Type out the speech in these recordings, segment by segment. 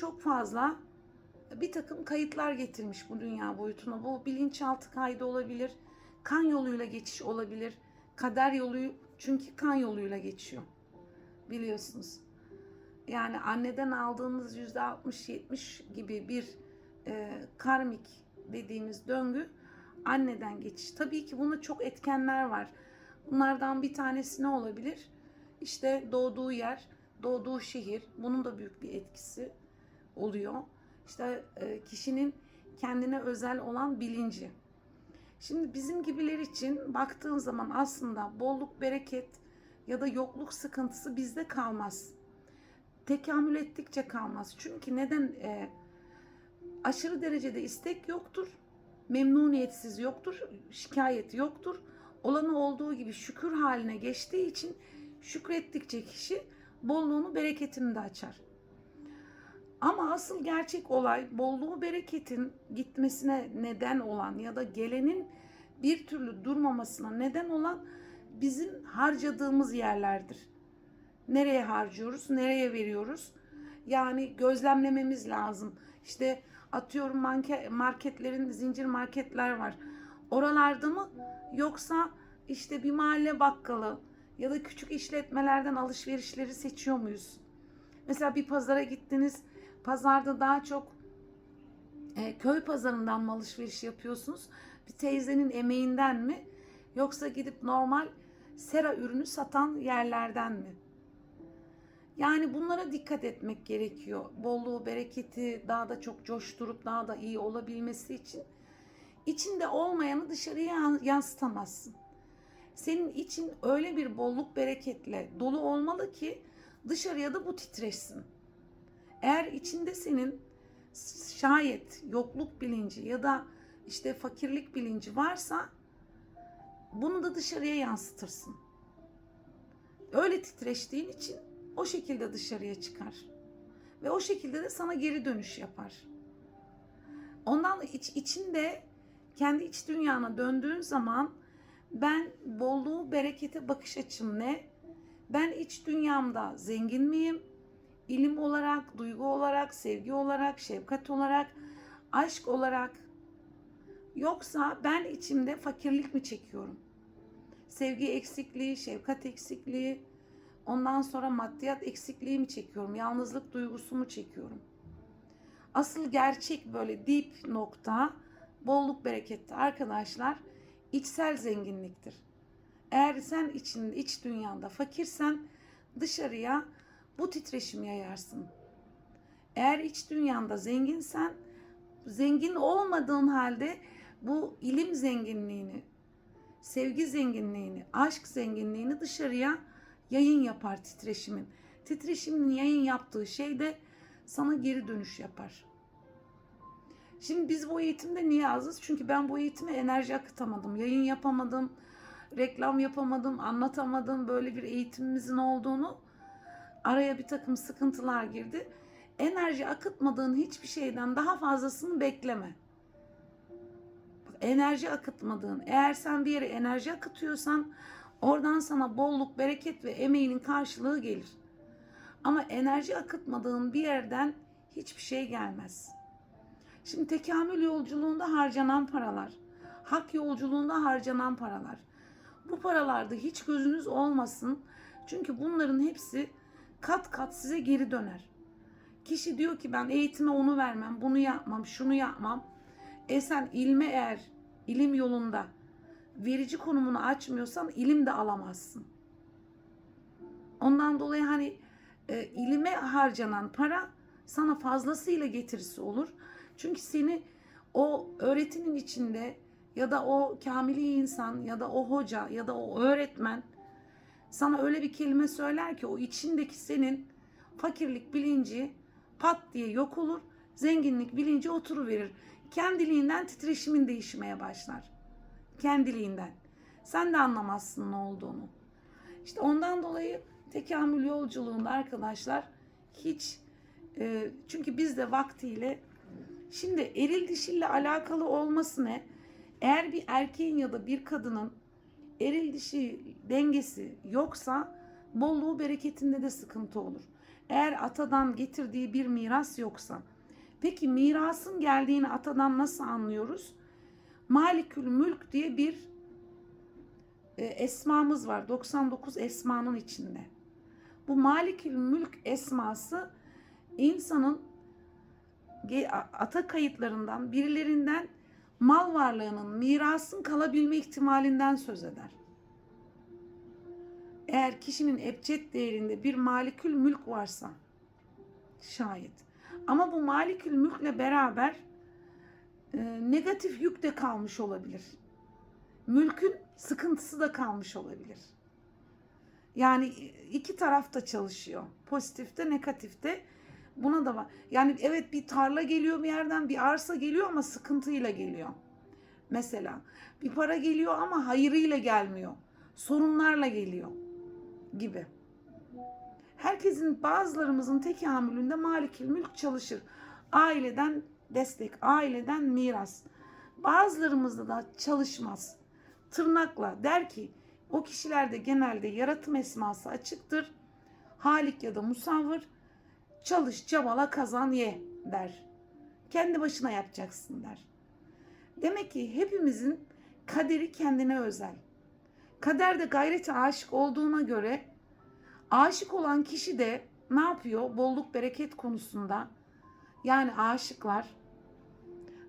çok fazla bir takım kayıtlar getirmiş bu dünya boyutuna. Bu bilinçaltı kaydı olabilir, kan yoluyla geçiş olabilir, kader yolu çünkü kan yoluyla geçiyor biliyorsunuz. Yani anneden aldığımız yüzde 60-70 gibi bir e, karmik dediğimiz döngü anneden geçiş. Tabii ki bunda çok etkenler var. Bunlardan bir tanesi ne olabilir? İşte doğduğu yer, doğduğu şehir. Bunun da büyük bir etkisi oluyor. İşte e, kişinin kendine özel olan bilinci. Şimdi bizim gibiler için baktığın zaman aslında bolluk, bereket ya da yokluk sıkıntısı bizde kalmaz. Tekamül ettikçe kalmaz. Çünkü neden? E, aşırı derecede istek yoktur. Memnuniyetsiz yoktur. Şikayet yoktur. Olanı olduğu gibi şükür haline geçtiği için şükrettikçe kişi bolluğunu, bereketini de açar. Ama asıl gerçek olay bolluğu bereketin gitmesine neden olan ya da gelenin bir türlü durmamasına neden olan bizim harcadığımız yerlerdir. Nereye harcıyoruz, nereye veriyoruz? Yani gözlemlememiz lazım. İşte atıyorum marketlerin, zincir marketler var. Oralarda mı yoksa işte bir mahalle bakkalı ya da küçük işletmelerden alışverişleri seçiyor muyuz? Mesela bir pazara gittiniz. Pazarda daha çok e, köy pazarından mı alışveriş yapıyorsunuz? Bir teyzenin emeğinden mi? Yoksa gidip normal sera ürünü satan yerlerden mi? Yani bunlara dikkat etmek gerekiyor. Bolluğu, bereketi daha da çok coşturup daha da iyi olabilmesi için. İçinde olmayanı dışarıya yan- yansıtamazsın. Senin için öyle bir bolluk bereketle dolu olmalı ki dışarıya da bu titreşsin. Eğer içinde senin şayet yokluk bilinci ya da işte fakirlik bilinci varsa bunu da dışarıya yansıtırsın. Öyle titreştiğin için o şekilde dışarıya çıkar. Ve o şekilde de sana geri dönüş yapar. Ondan iç, içinde kendi iç dünyana döndüğün zaman ben bolluğu, berekete bakış açım ne? Ben iç dünyamda zengin miyim? İlim olarak, duygu olarak, sevgi olarak, şefkat olarak, aşk olarak yoksa ben içimde fakirlik mi çekiyorum? Sevgi eksikliği, şefkat eksikliği, ondan sonra maddiyat eksikliği mi çekiyorum? Yalnızlık duygusu mu çekiyorum? Asıl gerçek böyle dip nokta bolluk berekette arkadaşlar içsel zenginliktir. Eğer sen içinde iç dünyanda fakirsen dışarıya bu titreşimi yayarsın. Eğer iç dünyanda zenginsen zengin olmadığın halde bu ilim zenginliğini, sevgi zenginliğini, aşk zenginliğini dışarıya yayın yapar titreşimin. Titreşimin yayın yaptığı şey de sana geri dönüş yapar. Şimdi biz bu eğitimde niye azız? Çünkü ben bu eğitime enerji akıtamadım. Yayın yapamadım, reklam yapamadım, anlatamadım böyle bir eğitimimizin olduğunu. Araya bir takım sıkıntılar girdi. Enerji akıtmadığın hiçbir şeyden daha fazlasını bekleme. Enerji akıtmadığın, eğer sen bir yere enerji akıtıyorsan oradan sana bolluk, bereket ve emeğinin karşılığı gelir. Ama enerji akıtmadığın bir yerden hiçbir şey gelmez. Şimdi tekamül yolculuğunda harcanan paralar, hak yolculuğunda harcanan paralar. Bu paralarda hiç gözünüz olmasın. Çünkü bunların hepsi kat kat size geri döner. Kişi diyor ki ben eğitime onu vermem, bunu yapmam, şunu yapmam. E sen ilme eğer ilim yolunda verici konumunu açmıyorsan ilim de alamazsın. Ondan dolayı hani e, ilime harcanan para sana fazlasıyla getirisi olur. Çünkü seni o öğretinin içinde ya da o kamili insan ya da o hoca ya da o öğretmen sana öyle bir kelime söyler ki o içindeki senin fakirlik bilinci pat diye yok olur. Zenginlik bilinci oturuverir. Kendiliğinden titreşimin değişmeye başlar. Kendiliğinden. Sen de anlamazsın ne olduğunu. İşte ondan dolayı tekamül yolculuğunda arkadaşlar hiç e, çünkü biz de vaktiyle şimdi eril dişille alakalı olması ne? Eğer bir erkeğin ya da bir kadının eril dişi dengesi yoksa bolluğu bereketinde de sıkıntı olur. Eğer atadan getirdiği bir miras yoksa. Peki mirasın geldiğini atadan nasıl anlıyoruz? Malikül Mülk diye bir e, esmamız var. 99 esmanın içinde. Bu Malikül Mülk esması insanın ata kayıtlarından birilerinden mal varlığının, mirasın kalabilme ihtimalinden söz eder. Eğer kişinin ebced değerinde bir malikül mülk varsa şayet. Ama bu malikül mülkle beraber e, negatif yük de kalmış olabilir. Mülkün sıkıntısı da kalmış olabilir. Yani iki taraf da çalışıyor. Pozitifte, negatifte. Buna da var. Yani evet bir tarla geliyor bir yerden, bir arsa geliyor ama sıkıntıyla geliyor. Mesela bir para geliyor ama hayırıyla gelmiyor. Sorunlarla geliyor gibi. Herkesin bazılarımızın tekamülünde malikil mülk çalışır. Aileden destek, aileden miras. Bazılarımızda da çalışmaz. Tırnakla der ki o kişilerde genelde yaratım esması açıktır. Halik ya da musavvır çalış, çabala, kazan, ye der. Kendi başına yapacaksın der. Demek ki hepimizin kaderi kendine özel. Kader de gayrete aşık olduğuna göre aşık olan kişi de ne yapıyor? Bolluk bereket konusunda yani aşıklar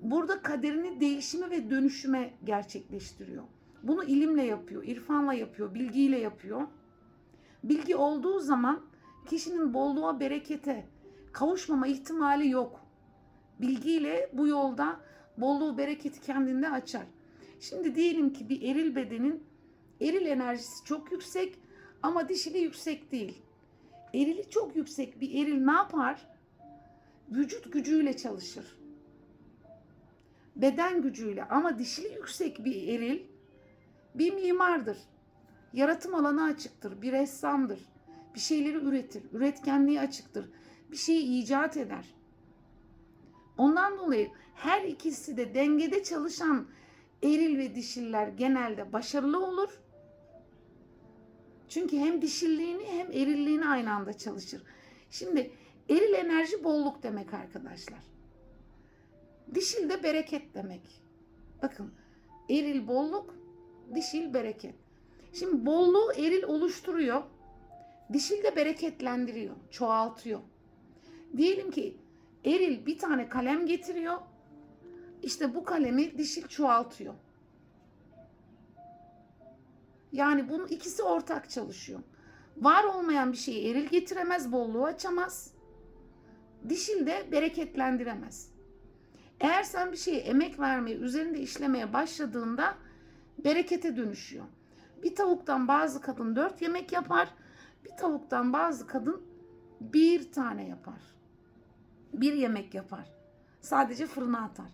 burada kaderini değişime ve dönüşüme gerçekleştiriyor. Bunu ilimle yapıyor, irfanla yapıyor, bilgiyle yapıyor. Bilgi olduğu zaman kişinin bolluğa, berekete kavuşmama ihtimali yok. Bilgiyle bu yolda bolluğu, bereketi kendinde açar. Şimdi diyelim ki bir eril bedenin eril enerjisi çok yüksek ama dişili yüksek değil. Erili çok yüksek bir eril ne yapar? Vücut gücüyle çalışır. Beden gücüyle ama dişili yüksek bir eril bir mimardır. Yaratım alanı açıktır, bir ressamdır. Bir şeyleri üretir, üretkenliği açıktır. Bir şeyi icat eder. Ondan dolayı her ikisi de dengede çalışan eril ve dişiller genelde başarılı olur. Çünkü hem dişilliğini hem erilliğini aynı anda çalışır. Şimdi eril enerji bolluk demek arkadaşlar. Dişil de bereket demek. Bakın eril bolluk, dişil bereket. Şimdi bolluğu eril oluşturuyor. Dişil de bereketlendiriyor, çoğaltıyor. Diyelim ki eril bir tane kalem getiriyor. İşte bu kalemi dişil çoğaltıyor. Yani bunun ikisi ortak çalışıyor. Var olmayan bir şeyi eril getiremez, bolluğu açamaz. Dişil de bereketlendiremez. Eğer sen bir şeye emek vermeye, üzerinde işlemeye başladığında berekete dönüşüyor. Bir tavuktan bazı kadın dört yemek yapar. Bir tavuktan bazı kadın bir tane yapar. Bir yemek yapar. Sadece fırına atar.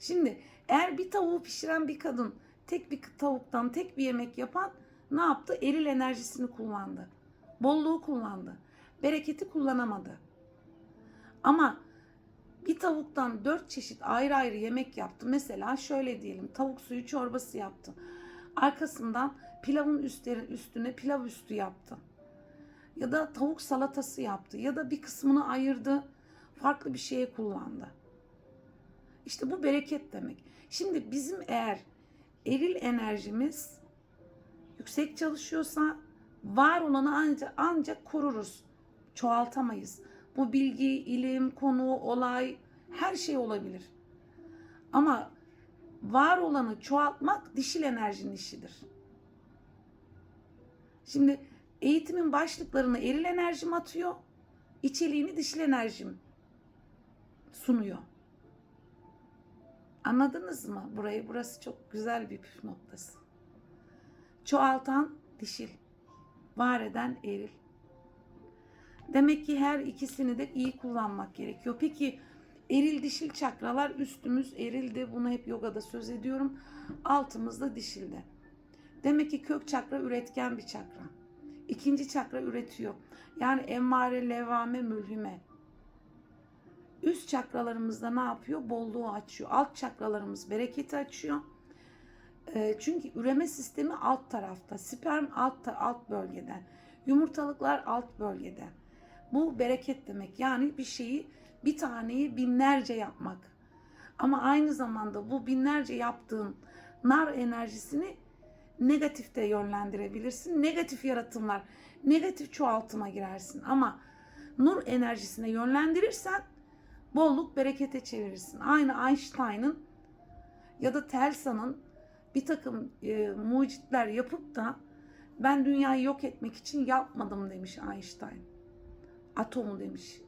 Şimdi eğer bir tavuğu pişiren bir kadın tek bir tavuktan tek bir yemek yapan ne yaptı? Eril enerjisini kullandı. Bolluğu kullandı. Bereketi kullanamadı. Ama bir tavuktan dört çeşit ayrı ayrı yemek yaptı. Mesela şöyle diyelim tavuk suyu çorbası yaptı. Arkasından pilavın üstleri, üstüne pilav üstü yaptı. Ya da tavuk salatası yaptı. Ya da bir kısmını ayırdı. Farklı bir şeye kullandı. İşte bu bereket demek. Şimdi bizim eğer eril enerjimiz yüksek çalışıyorsa var olanı ancak, ancak koruruz. Çoğaltamayız. Bu bilgi, ilim, konu, olay her şey olabilir. Ama var olanı çoğaltmak dişil enerjinin işidir. Şimdi eğitimin başlıklarını eril enerjim atıyor, içeriğini dişil enerjim sunuyor. Anladınız mı burayı? Burası çok güzel bir püf noktası. Çoğaltan dişil, var eden eril. Demek ki her ikisini de iyi kullanmak gerekiyor. Peki eril dişil çakralar üstümüz erildi. Bunu hep yogada söz ediyorum. Altımız da dişilde. Demek ki kök çakra üretken bir çakra. İkinci çakra üretiyor. Yani emmare, levame, mülhime. Üst çakralarımızda ne yapıyor? Bolluğu açıyor. Alt çakralarımız bereketi açıyor. E, çünkü üreme sistemi alt tarafta. Sperm alt alt bölgede. Yumurtalıklar alt bölgede. Bu bereket demek. Yani bir şeyi bir taneyi binlerce yapmak. Ama aynı zamanda bu binlerce yaptığın nar enerjisini negatifte yönlendirebilirsin. Negatif yaratımlar, negatif çoğaltıma girersin. Ama nur enerjisine yönlendirirsen bolluk berekete çevirirsin. Aynı Einstein'ın ya da Telsa'nın bir takım e, mucitler yapıp da ben dünyayı yok etmek için yapmadım demiş Einstein. Atomu demiş.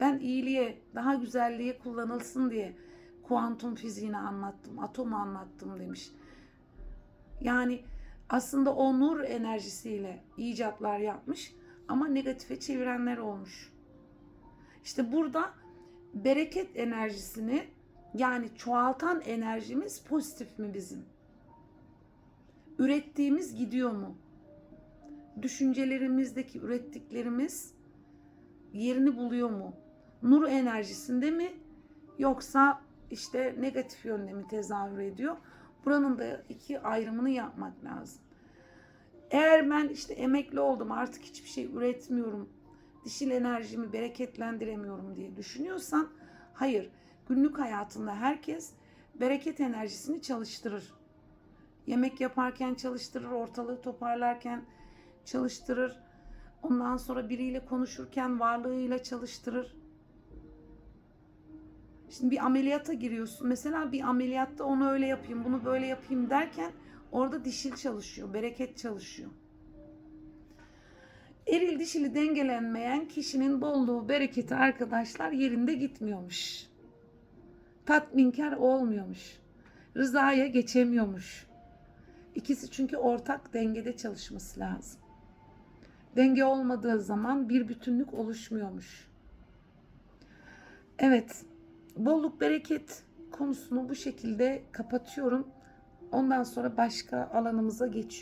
Ben iyiliğe, daha güzelliğe kullanılsın diye kuantum fiziğini anlattım, atomu anlattım demiş. Yani aslında o nur enerjisiyle icatlar yapmış ama negatife çevirenler olmuş. İşte burada bereket enerjisini yani çoğaltan enerjimiz pozitif mi bizim? Ürettiğimiz gidiyor mu? Düşüncelerimizdeki ürettiklerimiz yerini buluyor mu? Nur enerjisinde mi yoksa işte negatif yönde mi tezahür ediyor? Buranın da iki ayrımını yapmak lazım. Eğer ben işte emekli oldum artık hiçbir şey üretmiyorum, dişil enerjimi bereketlendiremiyorum diye düşünüyorsan hayır. Günlük hayatında herkes bereket enerjisini çalıştırır. Yemek yaparken çalıştırır, ortalığı toparlarken çalıştırır. Ondan sonra biriyle konuşurken varlığıyla çalıştırır. Şimdi bir ameliyata giriyorsun. Mesela bir ameliyatta onu öyle yapayım, bunu böyle yapayım derken orada dişil çalışıyor, bereket çalışıyor. Eril dişili dengelenmeyen kişinin bolluğu, bereketi arkadaşlar yerinde gitmiyormuş. Tatminkar olmuyormuş. Rızaya geçemiyormuş. İkisi çünkü ortak dengede çalışması lazım. Denge olmadığı zaman bir bütünlük oluşmuyormuş. Evet, bolluk bereket konusunu bu şekilde kapatıyorum. Ondan sonra başka alanımıza geçiyorum.